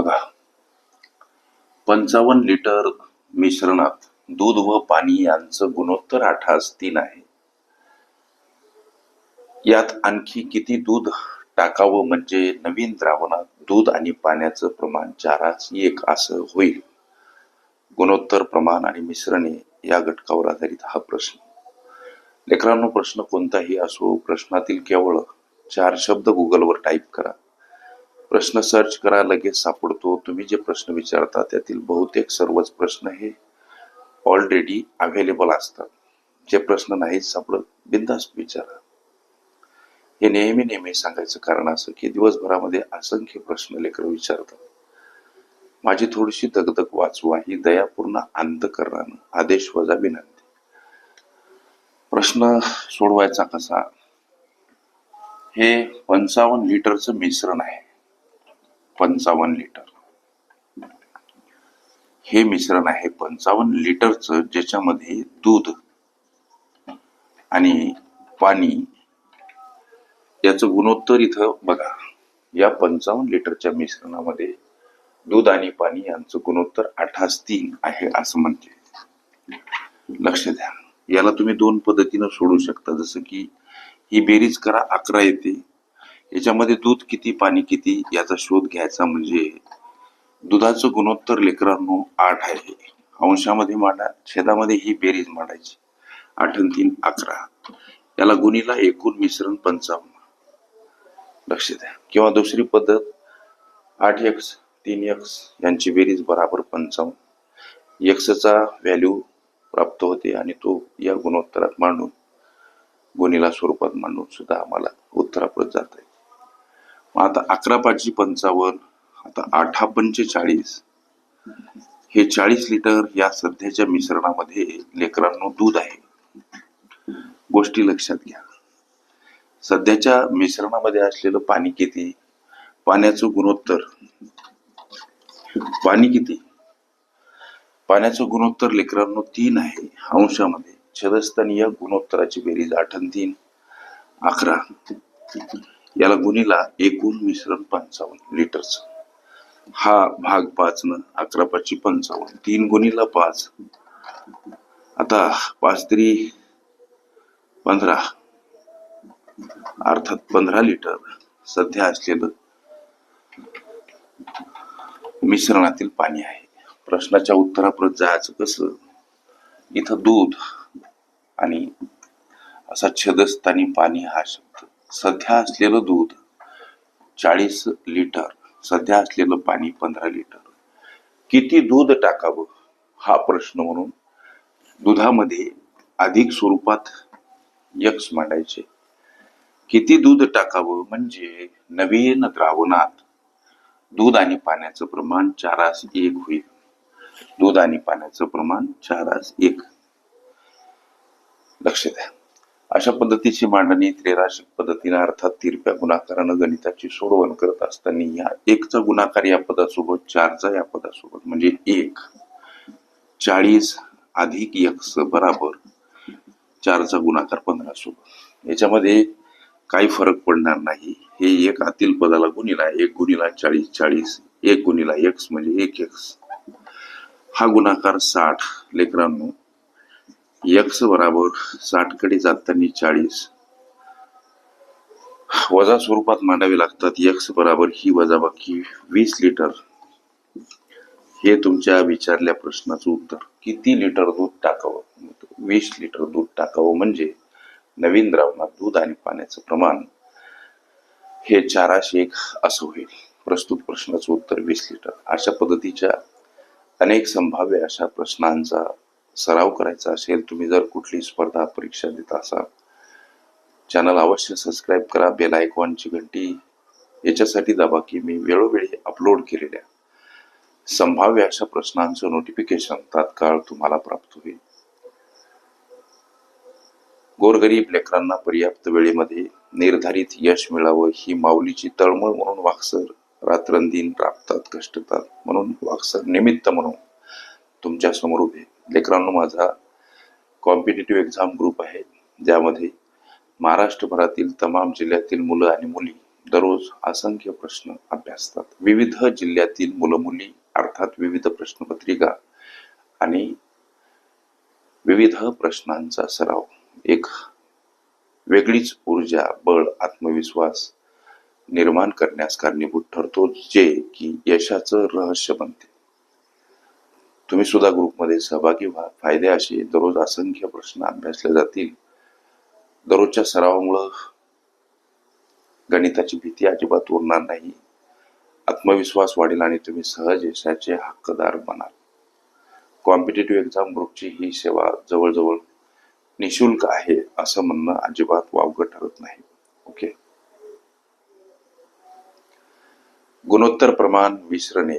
बघा. पंचावन्न लिटर मिश्रणात दूध व पाणी यांचं गुणोत्तर अठास तीन आहे. यात आणखी किती दूध टाकावं म्हणजे नवीन द्रावणात दूध आणि पाण्याचं प्रमाण चारास एक असं होईल? गुणोत्तर प्रमाण आणि मिश्रणे या घटकावर आधारित हा प्रश्न. लेकरांनो प्रश्न कोणताही असो प्रश्नातील केवळ चार शब्द गुगलवर टाईप करा. प्रश्न सर्च करा लगेच सापडतो. तुम्ही जे प्रश्न विचारता त्यातील बहुतेक सर्वच प्रश्न हे ऑलरेडी अवेलेबल असतात. जे प्रश्न नाहीत सापडत बिंदास विचारा. हे नेहमी नेहमी सांगायचं कारण असं की दिवसभरामध्ये असंख्य प्रश्न लेकर विचारतात. माझी थोडीशी दगदग वाचवा ही दयापूर्ण अंतकरणानं आदेश वजा विनंती. प्रश्न सोडवायचा कसा? हे पंचावन्न लिटरचं मिश्रण आहे. पंचावन्न लिटर हे मिश्रण आहे पंचावन्न लिटरचं ज्याच्यामध्ये दूध आणि पाणी याचं गुणोत्तर इथं बघा. या पंचावन्न लिटरच्या मिश्रणामध्ये दूध आणि पाणी यांचं गुणोत्तर अठास तीन आहे असं म्हणते लक्ष द्या. याला तुम्ही दोन पद्धतीनं सोडू शकता. जसं की ही बेरीज करा अकरा येते. याच्यामध्ये दूध किती पाणी किती याचा शोध घ्यायचा म्हणजे दुधाचं गुणोत्तर लेकरांनो आठ आहे. अंशामध्ये मांडा छेदामध्ये ही बेरीज मांडायची. आठ आणि तीन अकरा. याला गुणीला एकूण मिश्रण पंचावन्न. लक्ष द्या. किंवा दुसरी पद्धत आठ एक्स तीन एक्स यांची बेरीज बराबर पंचावन्न. एक्सचा व्हॅल्यू प्राप्त होते आणि तो या गुणोत्तरात मांडून गुणीला स्वरूपात मांडून सुद्धा आम्हाला उत्तराप्रत जाता येईल मग आता अकरा पाचशे पंचावन्न आता आठा पंचेचाळीस. हे चाळीस लिटर या सध्याच्या मिश्रणामध्ये लेकरांनो दूध आहे. गोष्टी लक्षात घ्या. सध्याच्या मिश्रणामध्ये असलेलं पाणी किती? पाण्याचं गुणोत्तर. पाणी किती? पाण्याचं गुणोत्तर लेकरांनो तीन आहे. अंशामध्ये. छदस्थानी गुणोत्तराची बेरीज आठ आणि तीन. अकरा. याला गुणीला एकूण मिश्रण पंचावन्न लिटरच हा भाग पाच न अकरा पाचशे पंचावन्न. तीन गुणीला पाच. आता पाच तरी पंधरा. अर्थात पंधरा लिटर सध्या असलेलं मिश्रणातील पाणी आहे. प्रश्नाच्या उत्तराप्रत जायचं कसं? इथं दूध आणि असा छेदस्थानी पाणी हा शब्द. सध्या असलेलं दूध चाळीस लिटर सध्या असलेलं पाणी पंधरा लिटर. किती दूध टाकावं? हा प्रश्न म्हणून दुधामध्ये अधिक स्वरूपात यक्स मांडायचे. किती दूध टाकावं? म्हणजे नवीन द्रावणात दूध आणि पाण्याचं प्रमाण चारास एक होईल. दूध आणि पाण्याचं प्रमाण चारास एक. लक्ष द्या. अशा पद्धतीची मांडणी त्रिराशिक पद्धतीने अर्थात तिरप्या गुणाकारानं गणिताची सोडवण करत असताना या एकचा गुणाकार या पदासोबत चारचा या पदासोबत म्हणजे एक. चाळीस अधिक यक्स बराबर चारचा गुणाकार पंधरा सोबत याच्यामध्ये काही फरक पडणार नाही. हे एक आतील पदाला गुणीला एक गुणीला चाळीस चाळीस एक गुणीला एक्स म्हणजे एक एक्स. हा गुणाकार साठ. लेकरांनो एक्स बराबर साठकडे जाताना चाळीस. वजा स्वरूपात मांडावे लागतात. एक्स बराबर ही वजाबाकी वीस लिटर. हे तुमच्या विचारल्या प्रश्नाचं उत्तर. किती लिटर दूध टाकावं? वीस लिटर दूध टाकावं म्हणजे नवीन द्रावणात दूध आणि पाण्याचं प्रमाण हे चाराशे एक असं होईल. प्रस्तुत प्रश्नाचं उत्तर वीस लिटर. अशा पद्धतीच्या अनेक संभाव्य अशा प्रश्नांचा सराव करायचा असेल तुम्ही जर कुठली स्पर्धा परीक्षा देत असाल चॅनल अवश्य सबस्क्राईब करा बेल आयकॉनची घंटी याच्यासाठी दाबा की मी वेळोवेळी अपलोड केलेल्या संभाव्य अशा प्रश्नांचं नोटिफिकेशन तात्काळ तुम्हाला प्राप्त होईल. गोरगरीब लेकरांना पर्याप्त वेळेमध्ये निर्धारित यश मिळावं ही माऊलीची तळमळ म्हणून वाक्सर रात्रंदिन राबतात कष्टतात म्हणून वाक्सर निमित्त म्हणून तुमच्यासमोर उभे. लेकरांनो माझा कॉम्पिटेटिव्ह एक्झाम ग्रुप आहे. ज्यामध्ये महाराष्ट्रभरातील तमाम जिल्ह्यातील मुलं आणि मुली दररोज असंख्य प्रश्न अभ्यासतात. विविध जिल्ह्यातील मुलं मुली अर्थात विविध प्रश्नपत्रिका आणि विविध प्रश्नांचा सराव. एक वेगळीच ऊर्जा बळ आत्मविश्वास निर्माण करण्यास कारणीभूत ठरतो जे की यशाचं रहस्य बनते. तुम्ही सुद्धा ग्रुपमध्ये सहभागी व्हा. फायदे असे दररोज असंख्य प्रश्न अभ्यासले जातील. दररोजच्या सरावामुळं गणिताची भीती अजिबात उरणार नाही. आत्मविश्वास वाढेल आणि तुम्ही सहज यशाचे हक्कदार बनाल. कॉम्पिटेटिव्ह एक्झाम ग्रुपची ही सेवा जवळजवळ निशुल्क आहे असं म्हणणं अजिबात वावगं ठरत नाही. ओके? गुणोत्तर प्रमाण विसरणे.